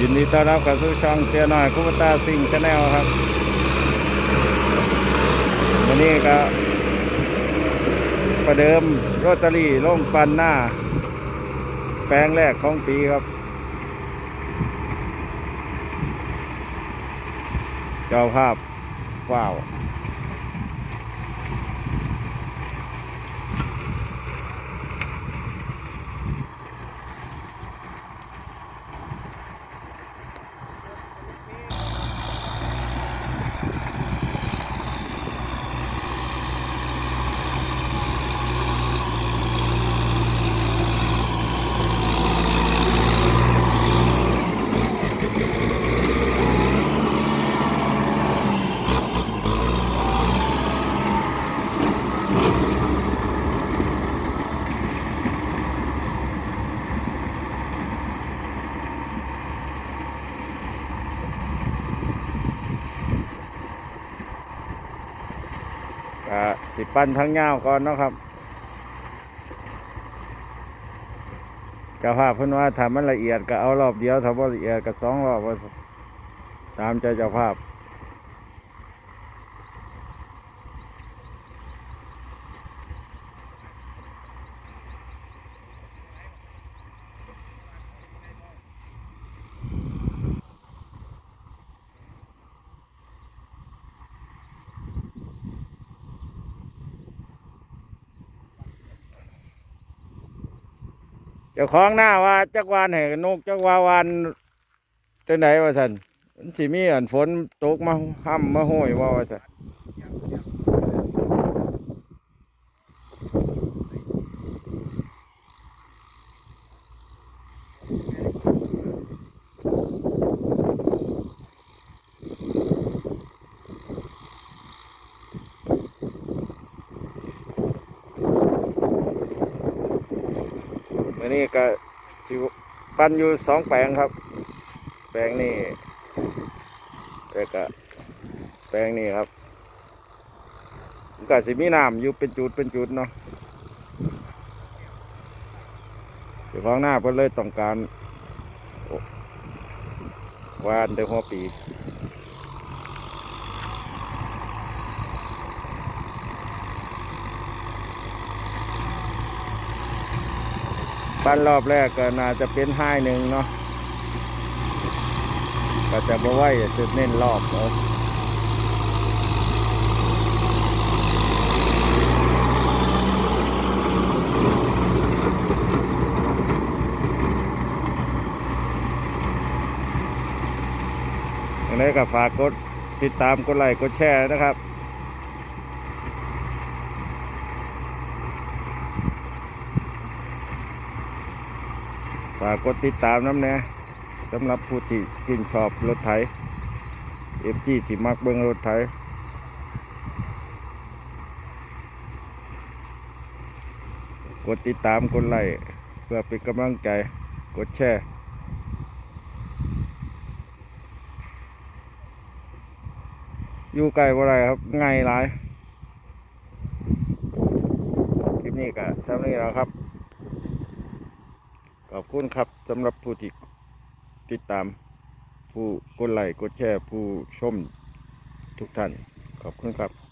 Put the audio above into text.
ยินดีต้อนรับเข้าสู่ช่องเสียหน่อยคุปตาซิงชาแนลครับ วันนี้ก็ประเดิมโรตารี่ล่มปันหน้า แปลงแรกของปีครับ เจ้าภาพฝ้าว ก็สิปั้นทั้งเงาก่อนเนาะครับเจ้าภาพเพื่อนว่าทำมันละเอียดก็เอารอบเดียวทำบ่ละเอียดก็สองรอบตามใจเจ้าภาพ จ้าของหน้าว่าจักวานแห่นกจักวาวานจังไดว่าซั่นสิมีอันฝนตกมาห้ำมาห้อยว่าว่าสัน นี้ก็สิปั้นอยู่สองแปลงครับ แปลงนี้แล้วก็แปลงนี้ครับมันก็สิมีน้ำอยู่เป็นจุดเป็นจุดเนาะเจ้าของหน้าเพิ่นเลยต้องการวานแต่หัวปี ปั้นรอบแรกก็น่าจะเป็นห้าหนึ่งเนาะก็จะบ่ไหวจะเน้นรอบเอาอย่างไรก็ฝากกดติดตามกดไลค์กดแชร์นะครับ ฝากกดติดตามน้ำแน่สำหรับผู้ที่ชื่นชอบรถไถเอฟจีที่มักเบิ้งรถไถกดติดตามกดไลค์เพื่อเป็นกำลังใจกดแชร์อยู่ไกลบ่ไรครับง่ายหลาย คลิปนี้ก็สำนี้แล้วครับ ขอบคุณครับสำหรับผู้ที่ติดตาม ผู้กดไลค์กดแชร์ผู้ชมทุกท่าน ขอบคุณครับ